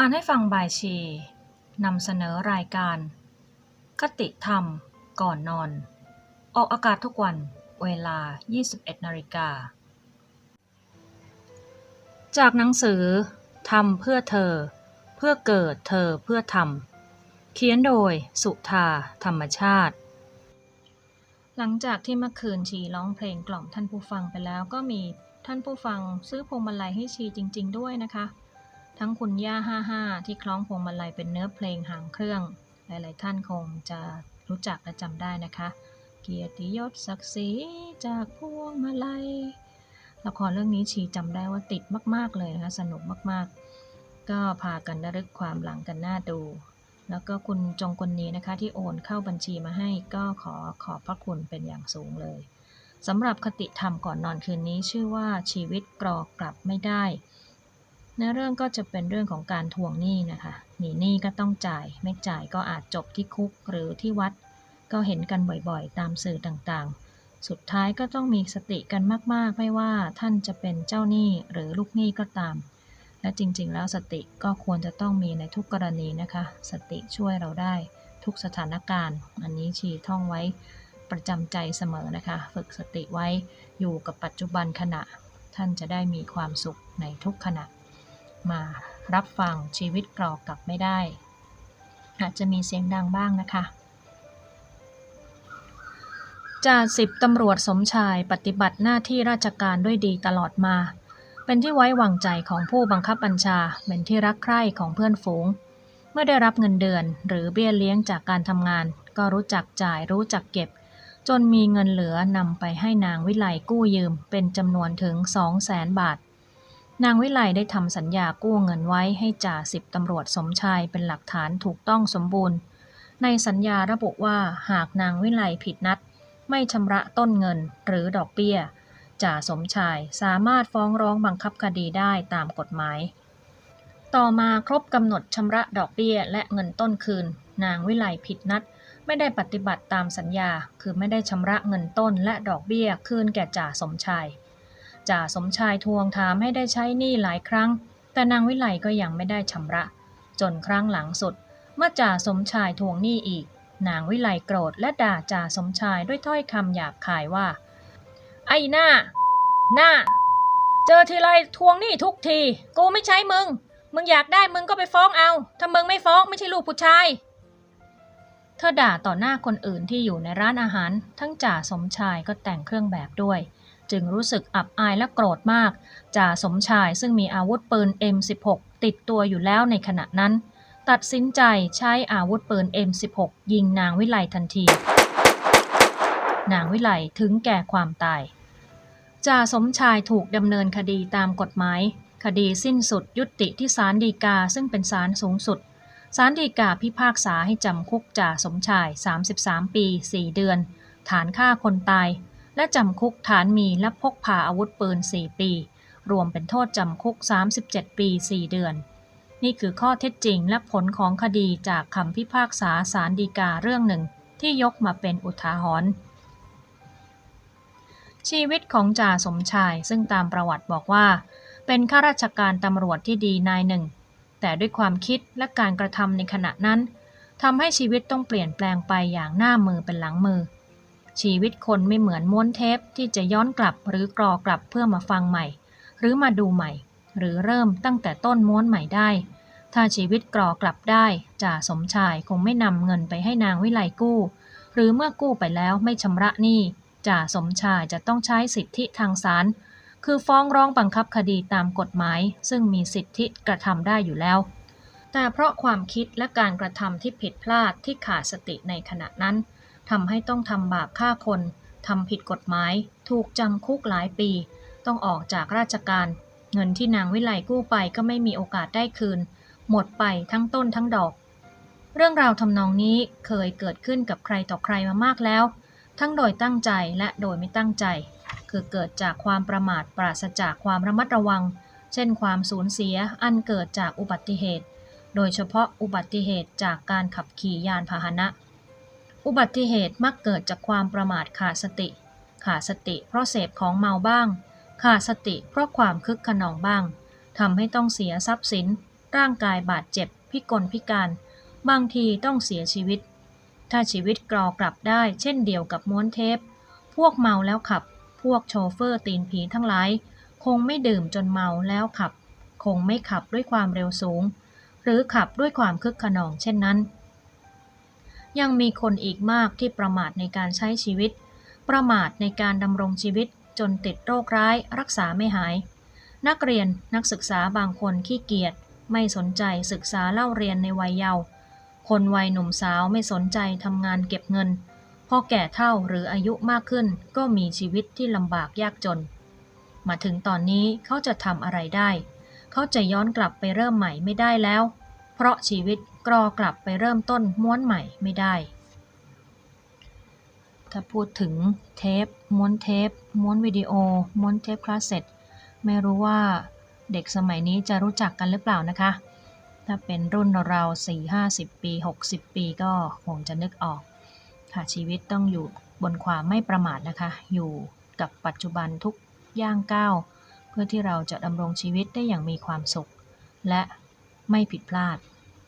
อ่านให้ฟังบายชีนำเสนอรายการ คติธรรม ก่อนนอน ออกอากาศทุกวันเวลา 21นาฬิกา จากหนังสือทำเพื่อเธอ เพื่อเกิดเธอเพื่อทำเขียนโดยสุธาธรรมชาติ หลังจากที่เมื่อคืนชีร้องเพลงกล่อมท่านผู้ฟังไปแล้วก็มีท่านผู้ฟังซื้อพวงมาลัยให้ชีจริง ๆ ด้วยนะคะ ทั้งคุณย่าห้าห้าที่คล้องพวงมาลัยเป็นเนื้อเพลงหางเครื่อง หลาย ๆ ท่านคงจะรู้จักและจำได้นะคะ เกียรติยศศักดิ์ศรีจากพวงมาลัยละครเรื่องนี้ชีจำได้ว่าติดมาก ๆ เลยนะคะ สนุกมาก ๆ ก็พากันระลึกความหลังกันหน้าดู แล้วก็คุณจงกลนี้นะคะ ที่โอนเข้าบัญชีมาให้ก็ขอขอบพระคุณเป็นอย่างสูงเลยสำหรับคติธรรมก่อนนอนคืนนี้ชื่อว่าชีวิตกรอกกลับไม่ได้ ในเรื่องก็จะเป็นเรื่องของการทวงหนี้นะคะหนีหนี้ก็ต้องจ่าย ไม่จ่ายก็อาจจบที่คุกหรือที่วัด ก็เห็นกันบ่อยๆ ตามสื่อต่างๆ สุดท้ายก็ต้องมีสติกันมากๆ ไม่ว่าท่านจะเป็นเจ้าหนี้หรือลูกหนี้ก็ตาม และจริงๆ แล้วสติก็ควรจะต้องมีในทุกกรณีนะคะ สติช่วยเราได้ทุกสถานการณ์ อันนี้ชีท่องไว้ประจำใจเสมอนะคะ ฝึกสติไว้อยู่กับปัจจุบันขณะ ท่านจะได้มีความสุขในทุกขณะ มารับฟังชีวิตกรอกกลับไม่ได้ อาจจะมีเสียงดังบ้างนะคะจ่าสิบตำรวจสมชายปฏิบัติหน้าที่ราชการด้วยดีตลอดมา เป็นที่ไว้วางใจของผู้บังคับบัญชา เป็นที่รักใคร่ของเพื่อนฝูง เมื่อได้รับเงินเดือน หรือเบี้ยเลี้ยงจากการทำงาน ก็รู้จักจ่ายรู้จักเก็บ จนมีเงินเหลือนำไปให้นางวิไลกู้ยืม เป็นจำนวนถึง2 0 0แสนบาท นางวิไลได้ทำสัญญากู้เงินไว้ให้จ่าสิบตำรวจสมชายเป็นหลักฐานถูกต้องสมบูรณ์ ในสัญญาระบุว่าหากนางวิไลผิดนัด ไม่ชำระต้นเงินหรือดอกเบี้ย จ่าสมชายสามารถฟ้องร้องบังคับคดีได้ตามกฎหมาย ต่อมาครบกำหนดชำระดอกเบี้ยและเงินต้นคืน นางวิไลผิดนัด ไม่ได้ปฏิบัติตามสัญญา คือไม่ได้ชำระเงินต้นและดอกเบี้ยคืนแก่จ่าสมชาย จ่าสมชายทวงถามให้ได้ใช้หนี้หลายครั้ง แต่นางวิไลก็ยังไม่ได้ชำระ จนครั้งหลังสุด เมื่อจ่าสมชายทวงหนี้อีก นางวิไลโกรธและด่าจ่าสมชายด้วยถ้อยคำหยาบคายว่า ไอ้หน้า หน้า เจอทีไรทวงหนี้ทุกที กูไม่ใช้มึง มึงอยากได้มึงก็ไปฟ้องเอา ถ้ามึงไม่ฟ้องไม่ใช่ลูกผู้ชายเธอด่าต่อหน้าคนอื่นที่อยู่ในร้านอาหาร ทั้งจ่าสมชายก็แต่งเครื่องแบบด้วย จึงรู้สึกอับอายและโกรธมากจ่าสมชายซึ่งมีอาวุธปืน M16 ติดตัวอยู่แล้วในขณะนั้น ตัดสินใจใช้อาวุธปืน M16 ยิงนางวิไลทันที นางวิไลถึงแก่ความตายจ่าสมชายถูกดำเนินคดีตามกฎหมาย คดีสิ้นสุดยุติที่ศาลฎีกาซึ่งเป็นศาลสูงสุดศาลฎีกาพิพากษาให้จำคุกจ่าสมชาย 33 ปี 4 เดือน ฐานฆ่าคนตาย และจำคุกฐานมีและพกพาอาวุธปืน 4 ปี รวมเป็นโทษจำคุก 37 ปี 4 เดือน นี่คือข้อเท็จจริงและผลของคดีจากคำพิพากษาศาลฎีกาเรื่องหนึ่งที่ยกมาเป็นอุทาหรณ์ชีวิตของจ่าสมชายซึ่งตามประวัติบอกว่า เป็นข้าราชการตำรวจที่ดีนายหนึ่ง แต่ด้วยความคิดและการกระทำในขณะนั้นทำให้ชีวิตต้องเปลี่ยนแปลงไปอย่างหน้ามือเป็นหลังมือ ชีวิตคนไม่เหมือนม้วนเทปที่จะย้อนกลับหรือกรอกลับเพื่อมาฟังใหม่ หรือมาดูใหม่ หรือเริ่มตั้งแต่ต้นม้วนใหม่ได้ ถ้าชีวิตกรอกลับได้จ่าสมชายคงไม่นำเงินไปให้นางวิไลกู้ หรือเมื่อกู้ไปแล้วไม่ชำระหนี้จ่าสมชายจะต้องใช้สิทธิทางศาลคือฟ้องร้องบังคับคดีตามกฎหมาย ซึ่งมีสิทธิกระทำได้อยู่แล้ว แต่เพราะความคิดและการกระทำที่ผิดพลาดที่ขาดสติในขณะนั้น ทำให้ต้องทำบาปฆ่าคน ทำผิดกฎหมาย ถูกจำคุกหลายปี ต้องออกจากราชการ เงินที่นางวิไลกู้ไปก็ไม่มีโอกาสได้คืน หมดไปทั้งต้นทั้งดอก เรื่องราวทำนองนี้เคยเกิดขึ้นกับใครต่อใครมามากแล้ว ทั้งโดยตั้งใจและโดยไม่ตั้งใจ คือเกิดจากความประมาทปราศจากความระมัดระวัง เช่น ความสูญเสียอันเกิดจากอุบัติเหตุ โดยเฉพาะอุบัติเหตุจากการขับขี่ยานพาหนะ อุบัติเหตุมักเกิดจากความประมาทขาดสติ ขาดสติเพราะเสพของเมาบ้าง ขาดสติเพราะความคึกขนองบ้างทำให้ต้องเสียทรัพย์สิน ร่างกายบาดเจ็บ พิกลพิการ บางทีต้องเสียชีวิต ถ้าชีวิตกรอกลับได้ เช่นเดียวกับม้วนเทป พวกเมาแล้วขับ พวกโชเฟอร์ตีนผีทั้งหลาย คงไม่ดื่มจนเมาแล้วขับ คงไม่ขับด้วยความเร็วสูง หรือขับด้วยความคึกขนองเช่นนั้น ยังมีคนอีกมากที่ประมาทในการใช้ชีวิต ประมาทในการดำรงชีวิตจนติดโรคร้ายรักษาไม่หาย นักเรียนนักศึกษาบางคนขี้เกียจไม่สนใจศึกษาเล่าเรียนในวัยเยาว์คนวัยหนุ่มสาวไม่สนใจทำงานเก็บเงิน พอแก่เท่าหรืออายุมากขึ้นก็มีชีวิตที่ลำบากยากจน มาถึงตอนนี้เขาจะทำอะไรได้ เขาจะย้อนกลับไปเริ่มใหม่ไม่ได้แล้ว เพราะชีวิต กรอกลับไปเริ่มต้นม้วนใหม่ไม่ได้ ถ้าพูดถึงเทป ม้วนเทป ม้วนวิดีโอ ม้วนเทปคลาสเซ็ตไม่รู้ว่าเด็กสมัยนี้จะรู้จักกันหรือเปล่านะคะ ถ้าเป็นรุ่นเรา4 50ปี 60 ปีก็คงจะนึกออก ค่ะชีวิตต้องอยู่บนความไม่ประมาทนะคะ อยู่กับปัจจุบันทุกย่างก้าวเพื่อที่เราจะดำรงชีวิตได้อย่างมีความสุข และไม่ผิดพลาด